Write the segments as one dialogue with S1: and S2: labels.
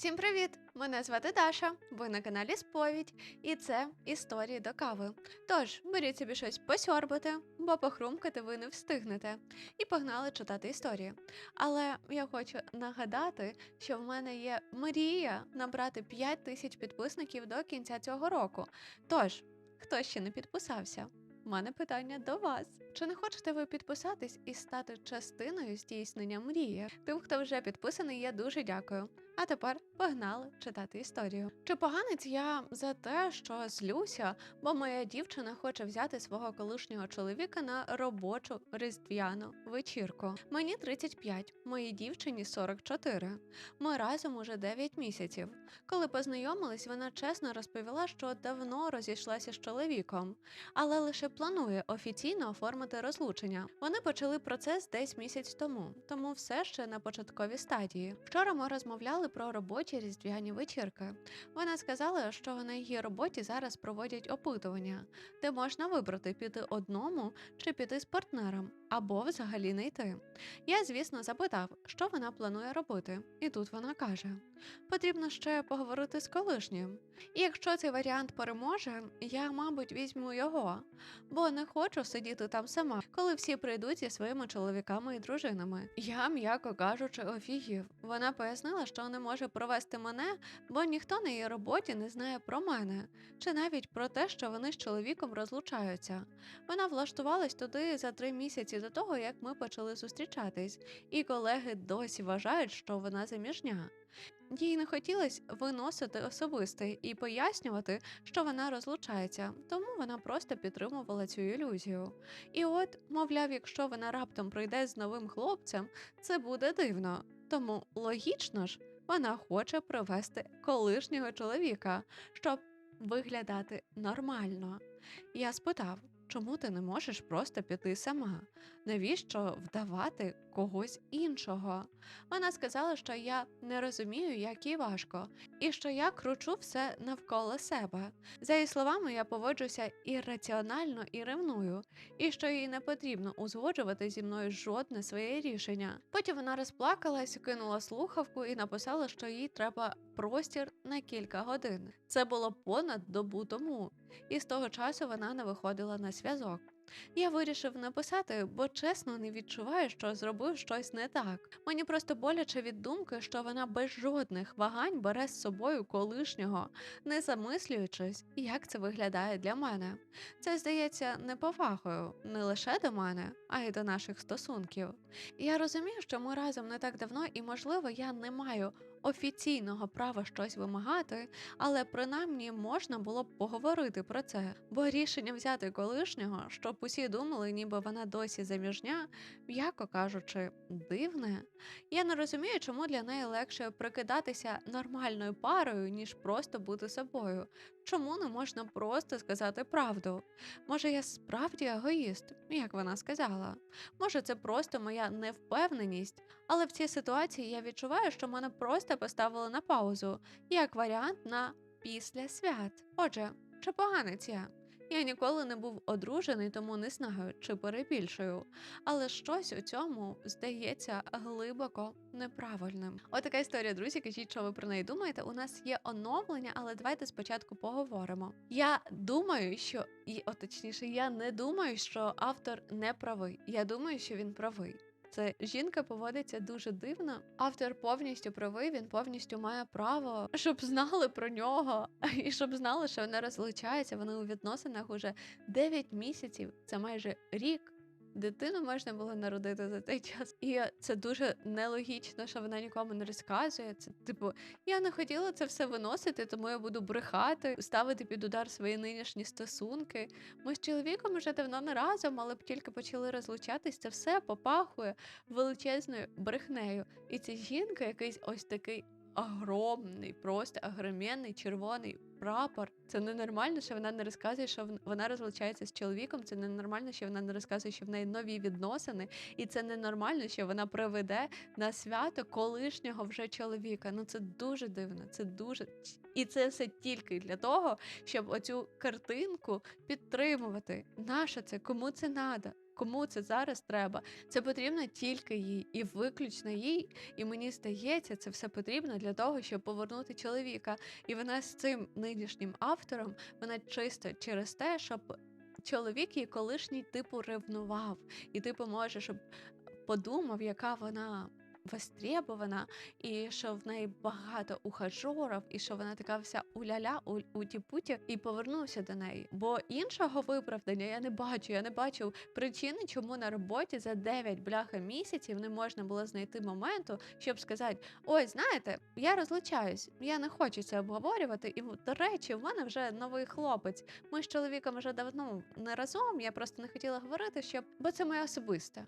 S1: Всім привіт! Мене звати Даша. Ви на каналі Сповідь, і це історії до кави. Тож беріть собі щось посьорбати, бо похрумкати ви не встигнете. І погнали читати історії. Але я хочу нагадати, що в мене є мрія набрати 5 тисяч підписників до кінця цього року. Тож, хто ще не підписався? У мене питання до вас. Чи не хочете ви підписатись і стати частиною здійснення мрії? Тим, хто вже підписаний, я дуже дякую. А тепер погнали читати історію. Чи поганець я за те, що злюся, бо моя дівчина хоче взяти свого колишнього чоловіка на робочу різдвяну вечірку. Мені 35, моїй дівчині 44. Ми разом уже 9 місяців. Коли познайомились, вона чесно розповіла, що давно розійшлася з чоловіком, але лише планує офіційно оформити розлучення. Вони почали процес десь місяць тому, тому все ще на початковій стадії. Вчора ми розмовляли про робочі різдвяні вечірки. Вона сказала, що на її роботі зараз проводять опитування, де можна вибрати піти одному чи піти з партнером, або взагалі не йти. Я, звісно, запитав, що вона планує робити, і тут вона каже: потрібно ще поговорити з колишнім. І якщо цей варіант переможе, я, мабуть, візьму його, бо не хочу сидіти там сама, коли всі прийдуть зі своїми чоловіками і дружинами. Я, м'яко кажучи, офігів. Вона пояснила, що не може провести мене, бо ніхто на її роботі не знає про мене, чи навіть про те, що вони з чоловіком розлучаються. Вона влаштувалась туди за три місяці до того, як ми почали зустрічатись, і колеги досі вважають, що вона заміжня. Їй не хотілося виносити особисте і пояснювати, що вона розлучається, тому вона просто підтримувала цю ілюзію. І от, мовляв, якщо вона раптом прийде з новим хлопцем, це буде дивно. Тому логічно ж, вона хоче привести колишнього чоловіка, щоб виглядати нормально. Я спитав, чому ти не можеш просто піти сама? Навіщо вдавати когось іншого? Вона сказала, що я не розумію, як їй важко, і що я кручу все навколо себе. За її словами, я поводжуся ірраціонально і ревную, і що їй не потрібно узгоджувати зі мною жодне своє рішення. Потім вона розплакалась, кинула слухавку і написала, що їй треба простір на кілька годин. Це було понад добу тому, і з того часу вона не виходила на зв'язок. Я вирішив написати, бо чесно не відчуваю, що зробив щось не так. Мені просто боляче від думки, що вона без жодних вагань бере з собою колишнього, не замислюючись, як це виглядає для мене. Це здається неповагою не лише до мене, а й до наших стосунків. Я розумію, що ми разом не так давно, і можливо, я не маю офіційного права щось вимагати, але принаймні можна було б поговорити про це, бо рішення взяти колишнього, щоб усі думали, ніби вона досі заміжня, м'яко кажучи, дивне. Я не розумію, чому для неї легше прикидатися нормальною парою, ніж просто бути собою. Чому не можна просто сказати правду? Може, я справді егоїст, як вона сказала. Може, це просто моя невпевненість, але в цій ситуації я відчуваю, що мене просто поставили на паузу, як варіант на після свят. Отже, чи поганець я? Я ніколи не був одружений, тому не знаю, чи перебільшую, але щось у цьому здається глибоко неправильним. Отака історія, друзі. Кажіть, що ви про неї думаєте? У нас є оновлення, але давайте спочатку поговоримо. Я думаю, що і точніше, я не думаю, що автор не правий. Я думаю, що він правий. Це жінка поводиться дуже дивно. Автор повністю правий, він повністю має право, щоб знали про нього, і щоб знали, що вони розлучаються. Вони у відносинах уже 9 місяців. Це майже рік. Дитину можна було народити за цей час, і це дуже нелогічно, що вона нікому не розказує. Це типу, я не хотіла це все виносити, тому я буду брехати, ставити під удар свої нинішні стосунки. Ми з чоловіком вже давно не разом, але б тільки почали розлучатись, це все попахує величезною брехнею. І ця жінка, якийсь ось такий огромний, просто огроменний червоний прапор. Це ненормально, що вона не розказує, що вона розлучається з чоловіком. Це ненормально, що вона не розказує, що в неї нові відносини, і це ненормально, що вона приведе на свято колишнього вже чоловіка. Ну це дуже дивно. Це дуже і це все тільки для того, щоб оцю картинку підтримувати. Наша це кому це надо? Кому це зараз треба. Це потрібно тільки їй і виключно їй. І мені здається, це все потрібно для того, щоб повернути чоловіка. І вона з цим нинішнім автором, вона чисто через те, щоб чоловік її колишній типу ревнував, і типу може, щоб подумав, яка вона. Востребована, і що в неї багато ухажорів, і що вона така вся уляля у, у тіпуті, і повернувся до неї. Бо іншого виправдання я не бачу. Я не бачу причини, чому на роботі за 9 бляха місяців не можна було знайти моменту, щоб сказати: ой, знаєте, я розлучаюсь, я не хочу це обговорювати. І до речі, в мене вже новий хлопець. Ми з чоловіком вже давно не разом. Я просто не хотіла говорити, щоб бо це моє особисте.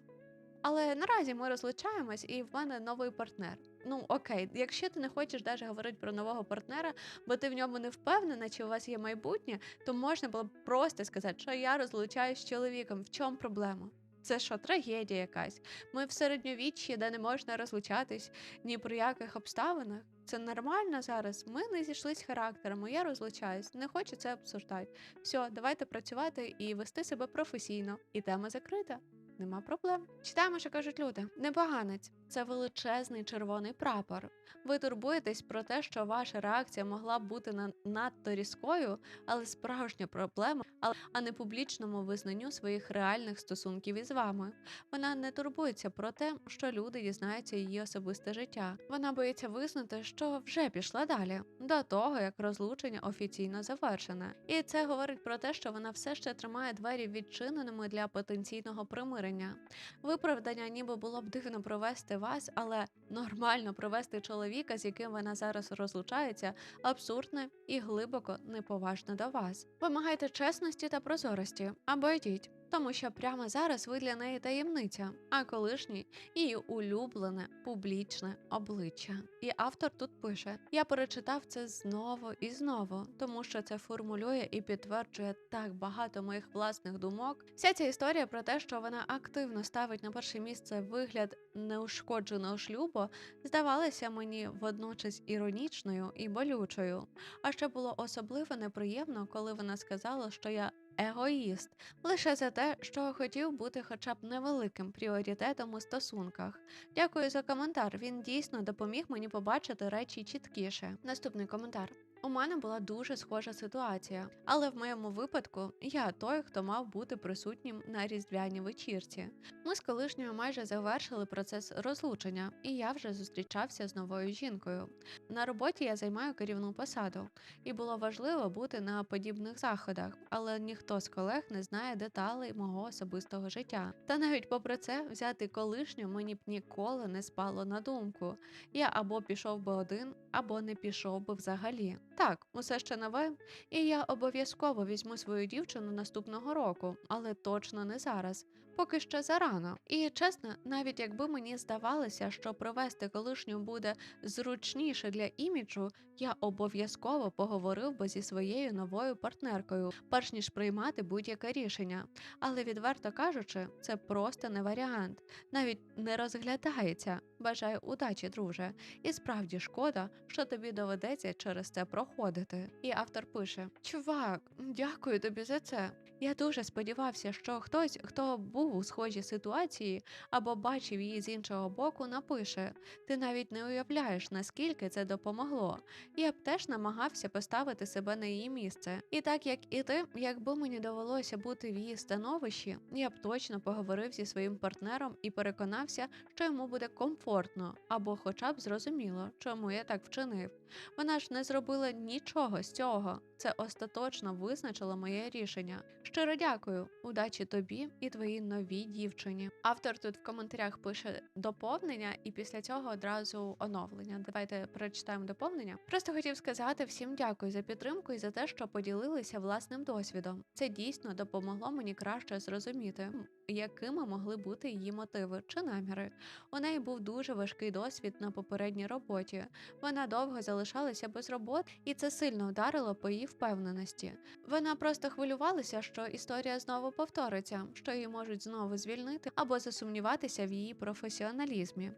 S1: Але наразі ми розлучаємось, і в мене новий партнер. Ну окей, якщо ти не хочеш навіть говорити про нового партнера, бо ти в ньому не впевнена, чи у вас є майбутнє, то можна було б просто сказати, що я розлучаюсь з чоловіком. В чому проблема? Це що, трагедія якась? Ми в середньовіччі, де не можна розлучатись ні про яких обставинах. Це нормально зараз. Ми не зійшлись характерами. Я розлучаюсь, не хочу це обсуждати. Все, давайте працювати і вести себе професійно. І тема закрита. Нема проблем. Читаємо, що кажуть люди. Непоганець це величезний червоний прапор. Ви турбуєтесь про те, що ваша реакція могла б бути на надто різкою, але справжня проблема, але а не публічному визнанню своїх реальних стосунків із вами. Вона не турбується про те, що люди дізнаються її особисте життя. Вона боїться визнати, що вже пішла далі, до того як розлучення офіційно завершене. І це говорить про те, що вона все ще тримає двері відчиненими для потенційного примирення. Виправдання, ніби було б дивно провести вас, але нормально провести чоловіка, з яким вона зараз розлучається, абсурдне і глибоко неповажне до вас. Вимагайте чесності та прозорості або йдіть. Тому що прямо зараз ви для неї таємниця, а колишній її улюблене публічне обличчя. І автор тут пише: я перечитав це знову і знову, тому що це формулює і підтверджує так багато моїх власних думок. Вся ця історія про те, що вона активно ставить на перше місце вигляд неушкодженого шлюбу, здавалася мені водночас іронічною і болючою. А ще було особливо неприємно, коли вона сказала, що я егоїст лише за те, що хотів бути хоча б невеликим пріоритетом у стосунках. Дякую за коментар. Він дійсно допоміг мені побачити речі чіткіше. Наступний коментар. У мене була дуже схожа ситуація, але в моєму випадку я той, хто мав бути присутнім на різдвяній вечірці. Ми з колишньою майже завершили процес розлучення, і я вже зустрічався з новою жінкою. На роботі я займаю керівну посаду, і було важливо бути на подібних заходах, але ніхто з колег не знає деталей мого особистого життя. Та навіть попри це, взяти колишню мені б ніколи не спало на думку. Я або пішов би один, або не пішов би взагалі. Так, усе ще нове, і я обов'язково візьму свою дівчину наступного року, але точно не зараз. Поки ще зарано. І чесно, навіть якби мені здавалося, що провести колишню буде зручніше для іміджу, я обов'язково поговорив би зі своєю новою партнеркою, перш ніж приймати будь-яке рішення. Але відверто кажучи, це просто не варіант, навіть не розглядається. Бажаю удачі, друже. І справді шкода, що тобі доведеться через це проходити. І автор пише: Чувак, дякую тобі за це. Я дуже сподівався, що хтось, хто був у схожій ситуації або бачив її з іншого боку, напише: Ти навіть не уявляєш, наскільки це допомогло. Я б теж намагався поставити себе на її місце. І так як і ти, якби мені довелося бути в її становищі, я б точно поговорив зі своїм партнером і переконався, що йому буде комфортно, або хоча б зрозуміло, чому я так вчинив. Вона ж не зробила нічого з цього. Це остаточно визначило моє рішення. Щиро дякую, удачі тобі і твоїй новій дівчині. Автор тут в коментарях пише доповнення, і після цього одразу оновлення. Давайте прочитаємо доповнення. Просто хотів сказати всім дякую за підтримку і за те, що поділилися власним досвідом. Це дійсно допомогло мені краще зрозуміти, якими могли бути її мотиви чи наміри. У неї був дуже важкий досвід на попередній роботі. Вона довго залишалася без роботи, і це сильно вдарило по її впевненості. Вона просто хвилювалася, що історія знову повториться, що її можуть знову звільнити або засумніватися в її професіоналізмі.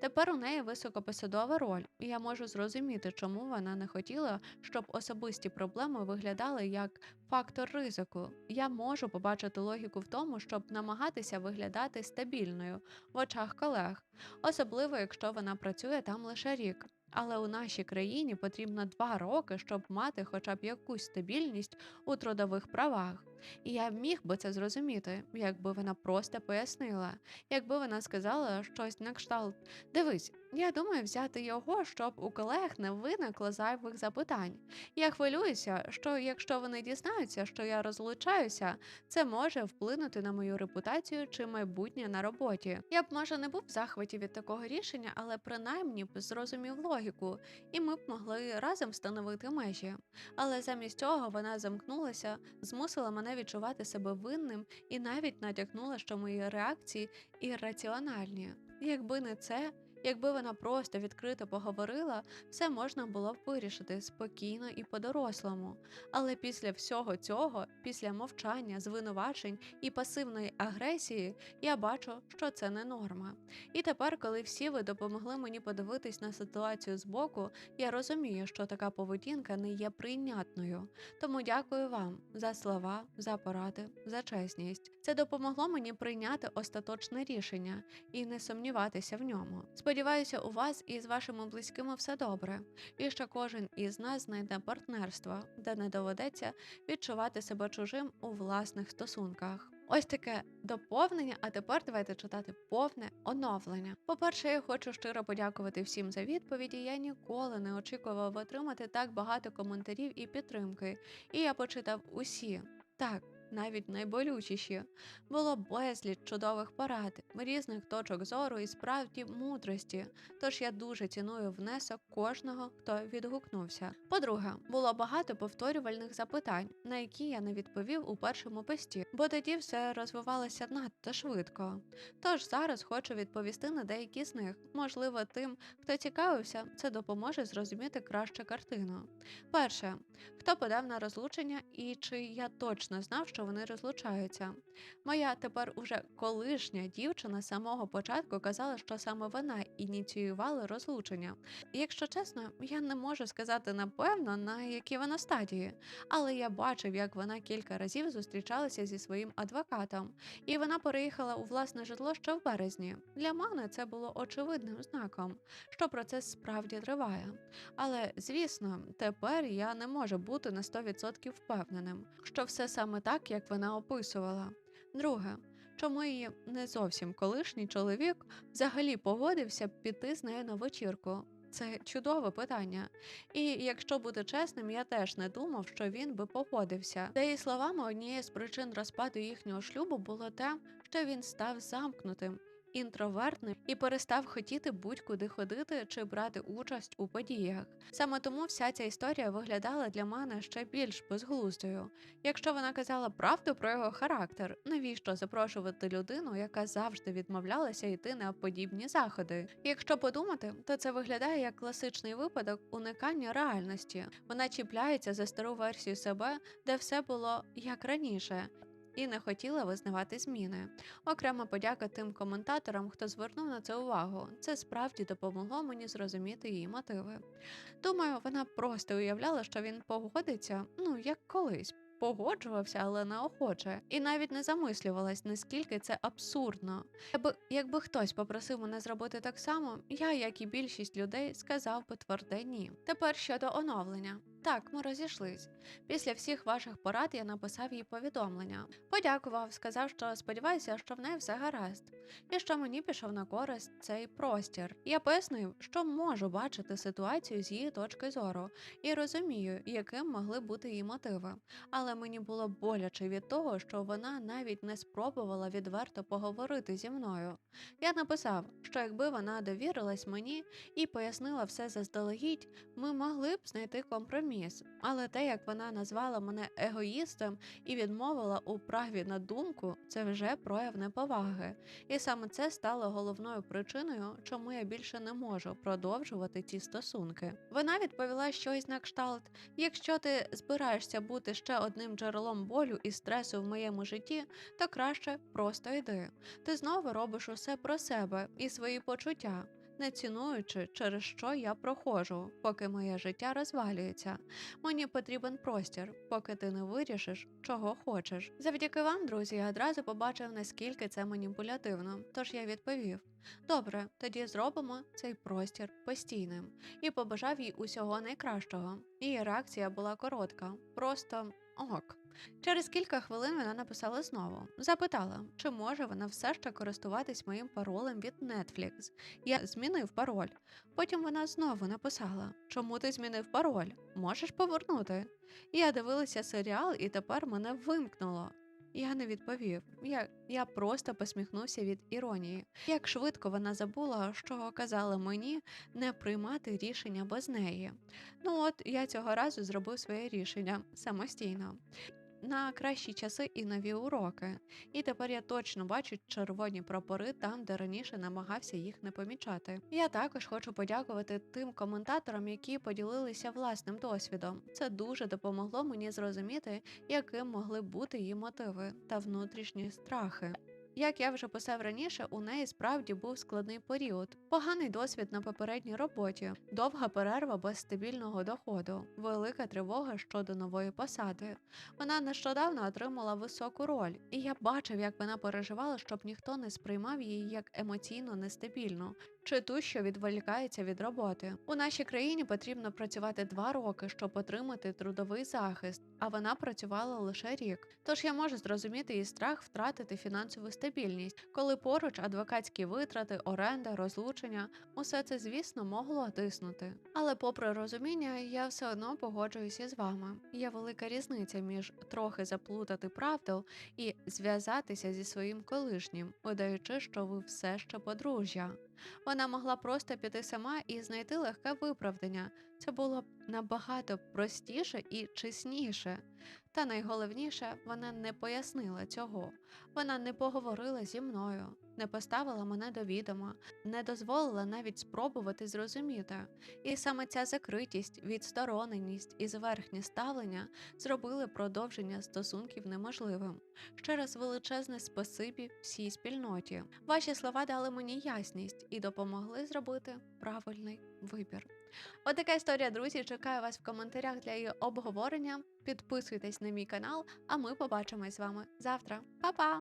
S1: Тепер у неї високопосадова роль, і я можу зрозуміти, чому вона не хотіла, щоб особисті проблеми виглядали як фактор ризику. Я можу побачити логіку в тому, щоб намагатися виглядати стабільною в очах колег, особливо якщо вона працює там лише рік. Але у нашій країні потрібно два роки, щоб мати хоча б якусь стабільність у трудових правах. І я міг би це зрозуміти, якби вона просто пояснила, якби вона сказала щось на кшталт. Дивись, я думаю взяти його, щоб у колег не виникло зайвих запитань. Я хвилююся, що якщо вони дізнаються, що я розлучаюся, це може вплинути на мою репутацію чи майбутнє на роботі. Я б може не був в захваті від такого рішення, але принаймні б зрозумів логіку, і ми б могли разом встановити межі. Але замість цього вона замкнулася, змусила мене відчувати себе винним і навіть натякнула, що мої реакції ірраціональні. Якби не це, якби вона просто відкрито поговорила, все можна було б вирішити спокійно і по-дорослому. Але після всього цього, після мовчання, звинувачень і пасивної агресії, я бачу, що це не норма. І тепер, коли всі ви допомогли мені подивитись на ситуацію збоку, я розумію, що така поведінка не є прийнятною. Тому дякую вам за слова, за поради, за чесність. Це допомогло мені прийняти остаточне рішення і не сумніватися в ньому. Сподіваюся, у вас і з вашими близькими все добре, і що кожен із нас знайде партнерство, де не доведеться відчувати себе чужим у власних стосунках. Ось таке доповнення, а тепер давайте читати повне оновлення. По-перше, я хочу щиро подякувати всім за відповіді. Я ніколи не очікував отримати так багато коментарів і підтримки, і я почитав усі. Так, навіть найболючіші. Було безліч чудових порад, різних точок зору і справді мудрості. Тож я дуже ціную внесок кожного, хто відгукнувся. По-друге, було багато повторювальних запитань, на які я не відповів у першому пості, бо тоді все розвивалося надто швидко. Тож зараз хочу відповісти на деякі з них. Можливо, тим, хто цікавився, це допоможе зрозуміти краще картину. Перше, хто подав на розлучення, і чи я точно знав, що вони розлучаються. Моя тепер уже колишня дівчина з самого початку казала, що саме вона ініціювала розлучення. Якщо чесно, я не можу сказати напевно, на якій вона стадії, але я бачив, як вона кілька разів зустрічалася зі своїм адвокатом, і вона переїхала у власне житло ще в березні. Для мене це було очевидним знаком, що процес справді триває. Але звісно, тепер я не можу бути на 100% впевненим, що все саме так, як вона описувала. Друге, чому її не зовсім колишній чоловік взагалі погодився б піти з нею на вечірку? Це чудове питання. І якщо бути чесним, я теж не думав, що він би погодився. За її словами, однією з причин розпаду їхнього шлюбу було те, що він став замкнутим інтровертним і перестав хотіти будь-куди ходити чи брати участь у подіях. Саме тому вся ця історія виглядала для мене ще більш безглуздою. Якщо вона казала правду про його характер, навіщо запрошувати людину, яка завжди відмовлялася йти на подібні заходи? Якщо подумати, то це виглядає як класичний випадок уникання реальності. Вона чіпляється за стару версію себе, де все було як раніше і не хотіла визнавати зміни. Окрема подяка тим коментаторам, хто звернув на це увагу. Це справді допомогло мені зрозуміти її мотиви. Думаю, вона просто уявляла, що він погодиться, ну як колись. Погоджувався, але неохоче, і навіть не замислювалась, наскільки це абсурдно. Якби, якби хтось попросив мене зробити так само, я, як і більшість людей, сказав би тверде ні. Тепер щодо оновлення. Так, ми розійшлись. Після всіх ваших порад я написав їй повідомлення. Подякував, сказав, що сподіваюся, що в неї все гаразд, і що мені пішов на користь цей простір. Я пояснив, що можу бачити ситуацію з її точки зору і розумію, яким могли бути її мотиви. Але мені було боляче від того, що вона навіть не спробувала відверто поговорити зі мною. Я написав, що якби вона довірилась мені і пояснила все заздалегідь, ми могли б знайти компроміс компроміс, але те, як вона назвала мене егоїстом і відмовила у праві на думку, це вже прояв неповаги. І саме це стало головною причиною, чому я більше не можу продовжувати ці стосунки. Вона відповіла щось на кшталт: якщо ти збираєшся бути ще одним джерелом болю і стресу в моєму житті, то краще просто йди. Ти знову робиш усе про себе і свої почуття, не цінуючи, через що я проходжу, поки моє життя розвалюється. Мені потрібен простір, поки ти не вирішиш, чого хочеш. Завдяки вам, друзі, я одразу побачив, наскільки це маніпулятивно. Тож я відповів: добре, тоді зробимо цей простір постійним і побажав їй усього найкращого. Її реакція була коротка, просто ок. Через кілька хвилин вона написала знову, запитала, чи може вона все ще користуватись моїм паролем від Netflix. Я змінив пароль. Потім вона знову написала: Чому ти змінив пароль? Можеш повернути? Я дивилася серіал, і тепер мене вимкнуло. Я не відповів. Я, я просто посміхнувся від іронії. Як швидко вона забула, що казала мені не приймати рішення без неї. Ну от я цього разу зробив своє рішення самостійно. На кращі часи і нові уроки. І тепер я точно бачу червоні прапори там, де раніше намагався їх не помічати. Я також хочу подякувати тим коментаторам, які поділилися власним досвідом. Це дуже допомогло мені зрозуміти, яким могли бути її мотиви та внутрішні страхи. Як я вже писав раніше, у неї справді був складний період, поганий досвід на попередній роботі, довга перерва без стабільного доходу, велика тривога щодо нової посади. Вона нещодавно отримала високу роль, і я бачив, як вона переживала, щоб ніхто не сприймав її як емоційно нестабільну. Чи ту, що відволікається від роботи. У нашій країні потрібно працювати два роки, щоб отримати трудовий захист, а вона працювала лише рік. Тож я можу зрозуміти її страх втратити фінансову стабільність, коли поруч адвокатські витрати, оренда, розлучення усе це, звісно, могло тиснути. Але, попри розуміння, я все одно погоджуюся з вами. Є велика різниця між трохи заплутати правду і зв'язатися зі своїм колишнім, удаючи, що ви все ще подружжя. Вона могла просто піти сама і знайти легке виправдання. Це було б набагато простіше і чесніше. Та найголовніше, вона не пояснила цього. Вона не поговорила зі мною, не поставила мене до відома, не дозволила навіть спробувати зрозуміти. І саме ця закритість, відстороненість і зверхнє ставлення зробили продовження стосунків неможливим. Ще раз величезне спасибі всій спільноті. Ваші слова дали мені ясність і допомогли зробити правильний вибір. Отака історія, друзі. Чекаю вас в коментарях для її обговорення. Підписуйтесь на мій канал, а ми побачимось з вами завтра. Па-па!